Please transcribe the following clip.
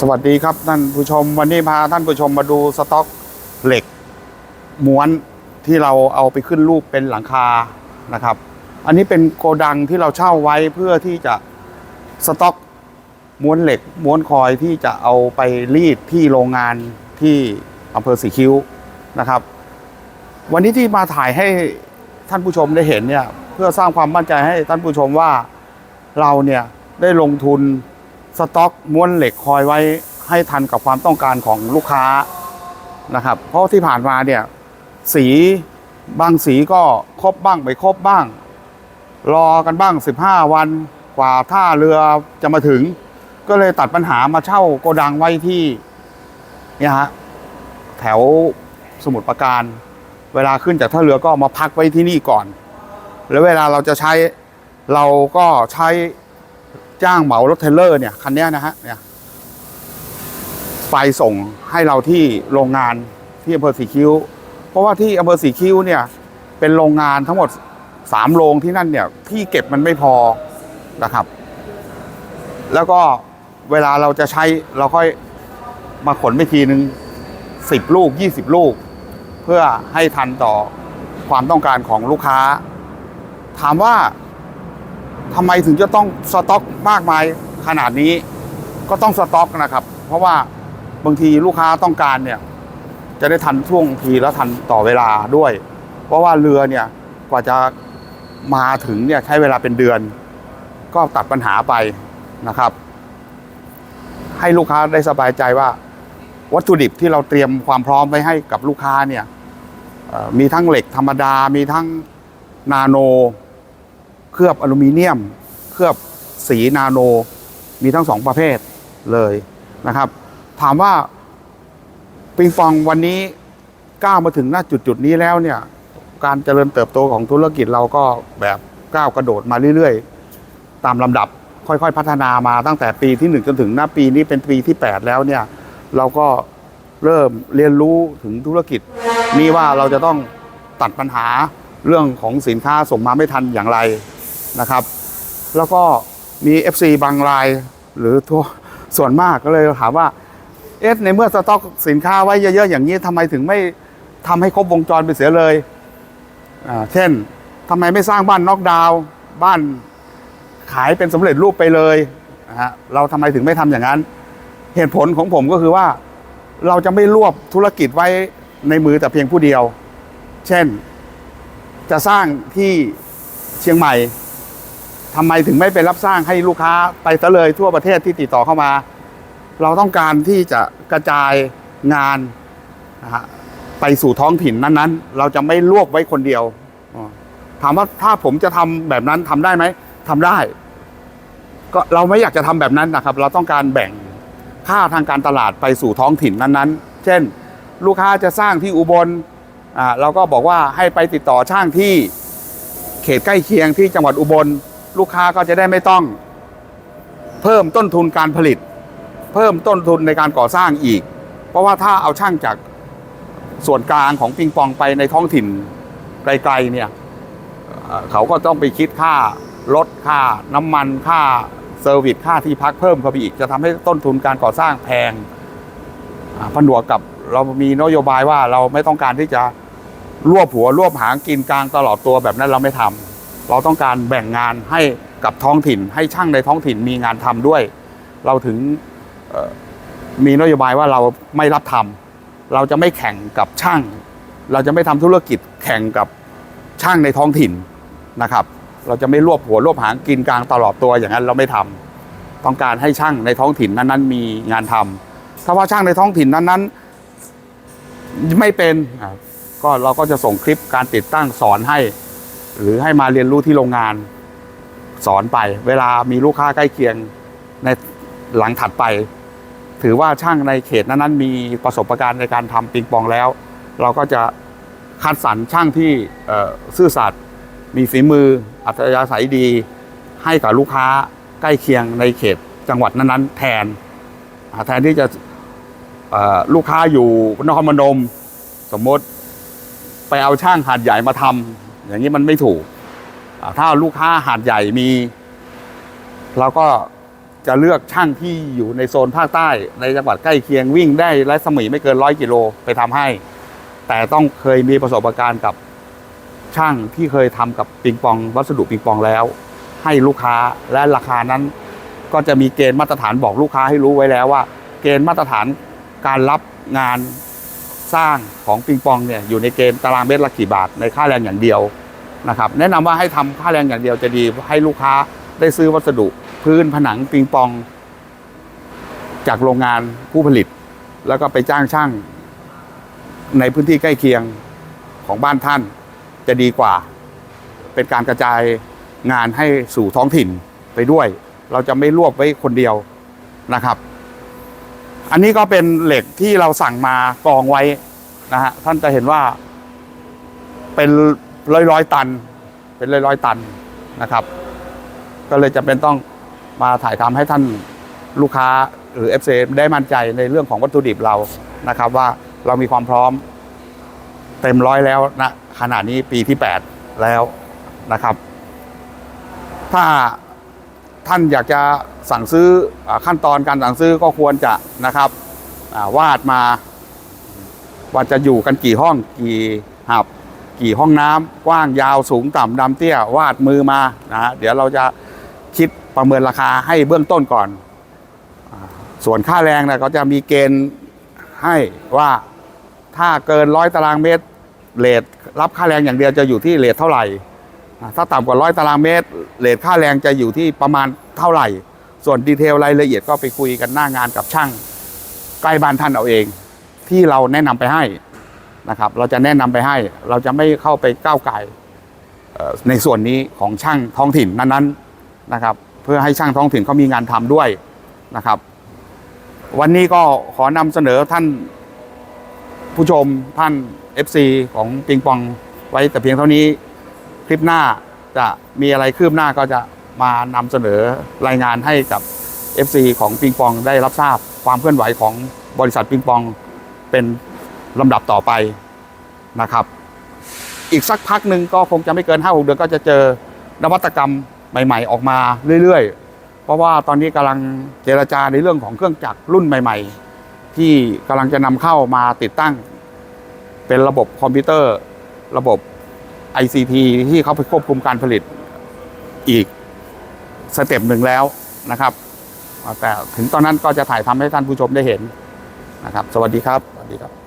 สวัสดีครับท่านผู้ชมวันนี้พาท่านผู้ชมมาดูสต็อกเหล็ก ม้วนที่เราเอาไปขึ้นรูปเป็นหลังคานะครับ อันนี้เป็นโกดังที่เราเช่าไว้เพื่อที่จะสต็อกม้วนเหล็ก ม้วนคอยที่จะเอาไปรีดที่โรงงานที่อำเภอสีคิ้วนะครับ วันนี้ที่มาถ่ายให้ท่านผู้ชมได้เห็นเนี่ยเพื่อสร้างความมั่นใจให้ท่านผู้ชมว่าเราเนี่ยได้ลงทุน สต็อกม้วนเหล็กคอยไว้ให้ทันกับความต้องการของลูกค้านะครับ เพราะที่ผ่านมาเนี่ยสีบางสีก็ครบบ้างไม่ครบบ้าง รอกันบ้าง 15 วันกว่าท่าเรือจะมาถึง ก็เลยตัดปัญหามาเช่าโกดังไว้ที่เนี่ยฮะแถวสมุทรปราการ เวลาขึ้นจากท่าเรือก็มาพักไว้ที่นี่ก่อน แล้วเวลาเราจะใช้เราก็ใช้ จ้างเหมารถเทรลเลอร์เนี่ยคันนี้นะฮะเนี่ยไปส่งให้เราที่โรงงานที่อำเภอสีคิ้ว เพราะว่าที่อำเภอสีคิ้วเนี่ยเป็นโรงงานทั้งหมดสามโรงที่นั่นเนี่ยที่เก็บมันไม่พอนะครับ แล้วก็เวลาเราจะใช้เราค่อยมาขนไปทีนึงสิบลูกยี่สิบลูก เพื่อให้ทันต่อความต้องการของลูกค้า ถามว่า ทำไมถึงจะต้องสต็อกมากมายขนาดนี้ ก็ต้องสต็อกนะครับ เพราะว่าบางทีลูกค้าต้องการเนี่ย จะได้ทันช่วงทีแล้วทันต่อเวลาด้วย เพราะว่าเรือเนี่ยกว่าจะมาถึงเนี่ยใช้เวลาเป็นเดือน ก็ตัดปัญหาไปนะครับ ให้ลูกค้าได้สบายใจว่า วัตถุดิบที่เราเตรียมความพร้อมไว้ให้กับลูกค้าเนี่ยมีทั้งเหล็กธรรมดา มีทั้งนาโน เคลือบอลูมิเนียม เคลือบสีนาโน มีทั้งสองประเภทเลยนะครับ ถามว่าปิงปองวันนี้ก้าวมาถึงหน้าจุดจุดนี้แล้วเนี่ย การเจริญเติบโตของธุรกิจเราก็แบบก้าวกระโดดมาเรื่อยๆ ตามลำดับค่อยๆ พัฒนามาตั้งแต่ปีที่หนึ่งจนถึงหน้าปีนี้เป็นปีที่ 8 แล้วเนี่ย เราก็เริ่มเรียนรู้ถึงธุรกิจ นี้ว่าเราจะต้องตัดปัญหาเรื่องของสินค้าส่งมาไม่ทันอย่างไร นะครับ แล้วก็มี FC บางรายหรือทั่วส่วนมากก็เลยถามว่าเอ๊ะในเมื่อสต็อกสินค้าไว้เยอะๆอย่างนี้ทำไมถึงไม่ทำให้ครบวงจรไปเสียเลยเช่นทำไมไม่สร้างบ้านน็อกดาวบ้านขายเป็นสำเร็จรูปไปเลยนะฮะเราทำไมถึงไม่ทำอย่างนั้น เหตุผลของผมก็คือว่าเราจะไม่รวบธุรกิจไว้ในมือแต่เพียงผู้เดียว เช่น จะสร้างที่เชียงใหม่ ทำไมถึงไม่ไปรับสร้างให้ลูกค้าไปซะเลยทั่วประเทศที่ติดต่อเข้ามา เราต้องการที่จะกระจายงานนะฮะไปสู่ท้องถิ่นนั้นๆ เราจะไม่รวบไว้คนเดียวถามว่าถ้าผมจะทำแบบนั้นทำได้ไหมทำได้ ก็เราไม่อยากจะทำแบบนั้นนะครับ เราต้องการแบ่งค่าทางการตลาดไปสู่ท้องถิ่นนั้นๆ เช่น ลูกค้าจะสร้างที่อุบลเราก็บอกว่าให้ไปติดต่อช่างที่เขตใกล้เคียงที่จังหวัดอุบล ลูกค้าก็จะได้ไม่ต้อง เพิ่มต้นทุนการผลิต เพิ่มต้นทุนในการก่อสร้างอีก เพราะว่าถ้าเอาช่างจากส่วนกลางของปิงปองไปในท้องถิ่นไกลๆเนี่ยเขาก็ต้องไปคิดค่ารถค่าน้ำมันค่าเซอร์วิสค่าที่พักเพิ่มเข้าไปอีก จะทำให้ต้นทุนการก่อสร้างแพงอ่าผนวกกับเรามีนโยบายว่าเราไม่ต้องการที่จะรวบหัวรวบหางกินกลางตลอดตัวแบบนั้นเราไม่ทำ เราต้องการแบ่งงานให้กับท้องถิ่น ให้ช่างในท้องถิ่นมีงานทำด้วย เราถึงมีนโยบายว่าเราไม่รับทำเราจะไม่แข่งกับช่าง เราจะไม่ทำธุรกิจแข่งกับช่างในท้องถิ่นนะครับ เราจะไม่รวบหัวรวบหางกินกลางตลอดตัวอย่างนั้นเราไม่ทำต้องการให้ช่างในท้องถิ่นนั้นๆ มีงานทำถ้าว่าช่างในท้องถิ่นนั้นๆ ไม่เป็นก็เราก็จะส่งคลิปการติดตั้งสอนให้ หรือให้มาเรียนรู้ที่โรงงาน สอนไป เวลามีลูกค้าใกล้เคียงในหลังถัดไป ถือว่าช่างในเขตนั้นๆมีประสบการณ์ในการทำปิงปองแล้ว เราก็จะคัดสรรช่างที่ซื่อสัตย์มีฝีมือ อัธยาศัยดี ให้กับลูกค้าใกล้เคียงในเขตจังหวัดนั้นๆ แทนแทนที่จะลูกค้าอยู่นครพนม สมมติไปเอาช่างหาดใหญ่มาทำ อย่างนี้มันไม่ถูก ถ้าลูกค้าหาดใหญ่มีเราก็จะเลือกช่างที่อยู่ในโซนภาคใต้ ในจังหวัดใกล้เคียงวิ่งได้และสมีไม่เกินร้อยกิโลไปทำให้ แต่ต้องเคยมีประสบการณ์กับช่างที่เคยทำกับปิงปองวัสดุปิงปองแล้ว ให้ลูกค้าและราคานั้น ก็จะมีเกณฑ์มาตรฐานบอกลูกค้าให้รู้ไว้แล้วว่า เกณฑ์มาตรฐานการรับงาน สร้างของปิงปองเนี่ยอยู่ในเกณฑ์ตารางเมตรละกี่บาทในค่าแรงอย่างเดียวนะครับแนะนำว่าให้ทำค่าแรงอย่างเดียวจะดีให้ลูกค้าได้ซื้อวัสดุพื้นผนังปิงปอง จากโรงงานผู้ผลิต แล้วก็ไปจ้างช่าง ในพื้นที่ใกล้เคียงของบ้านท่านจะดีกว่า เป็นการกระจายงานให้สู่ท้องถิ่นไปด้วย เราจะไม่รวบไว้คนเดียวนะครับ อันนี้ก็เป็นเหล็กที่เราสั่งมากองไว้นะฮะท่านจะเห็นว่า เป็นร้อยร้อยตัน เป็นร้อยร้อยตันนะครับ ก็เลยจะเป็นต้องมาถ่ายทำให้ท่านลูกค้าหรือ FC ได้มั่นใจในเรื่องของวัตถุดิบเรานะครับ ว่าเรามีความพร้อมเต็มร้อยแล้วนะขณะนี้ปีที่ 8 แล้วนะครับ ถ้า ท่านอยากจะสั่งซื้ออขั้นตอนการสั่งซื้อก็ควรจะนะครับวาดมาว่าจะอยู่กันกี่ห้องกี่หับ กี่ห้องน้ำกว้างยาวสูงต่ำดำเตี้ยวาดมือมานะเดี๋ยวเราจะคิดประเมินราคาให้เบื้องต้นก่อน ส่วนค่าแรงนะก็จะมีเกณฑ์ให้ว่าถ้าเกินร้อยตารางเมตรเลทรับค่าแรงอย่างเดียวจะอยู่ที่เลทเท่าไหร่ ถ้าต่ำกว่าร้อยตารางเมตรเลทค่าแรงจะอยู่ที่ประมาณเท่าไหร่ ส่วนดีเทลรายละเอียดก็ไปคุยกันหน้างานกับช่างใกล้บ้านท่านเอาเอง ที่เราแนะนำไปให้นะครับ เราจะแนะนำไปให้ เราจะไม่เข้าไปก้าวไก่ในส่วนนี้ของช่างท้องถิ่นนั้นๆนะครับ เพื่อให้ช่างท้องถิ่นเขามีงานทำด้วยนะครับ วันนี้ก็ขอนำเสนอท่านผู้ชมท่าน FC ของปิงปองไว้แต่เพียงเท่านี้ คลิปหน้าจะมีอะไรคืบหน้าก็จะมานำเสนอรายงานให้กับ FC ของปิงปองได้รับทราบความเคลื่อนไหวของบริษัทปิงปองเป็นลำดับต่อไปนะครับ อีกสักพักหนึ่งก็คงจะไม่เกิน5้าเดือนก็จะเจอนวัตกรรมใหม่ ๆ ออกมาเรื่อยๆ เพราะว่าตอนนี้กำลังเจรจาในเรื่องของเครื่องจักรรุ่นใหม่ ๆ ที่กำลังจะนำเข้ามาติดตั้ง เป็นระบบคอมพิวเตอร์ ระบบ ICT ที่เขาไปควบคุมการผลิตอีกสเต็ปหนึ่งแล้วนะครับ แต่ถึงตอนนั้นก็จะถ่ายทำให้ท่านผู้ชมได้เห็นนะครับ สวัสดีครับ สวัสดีครับ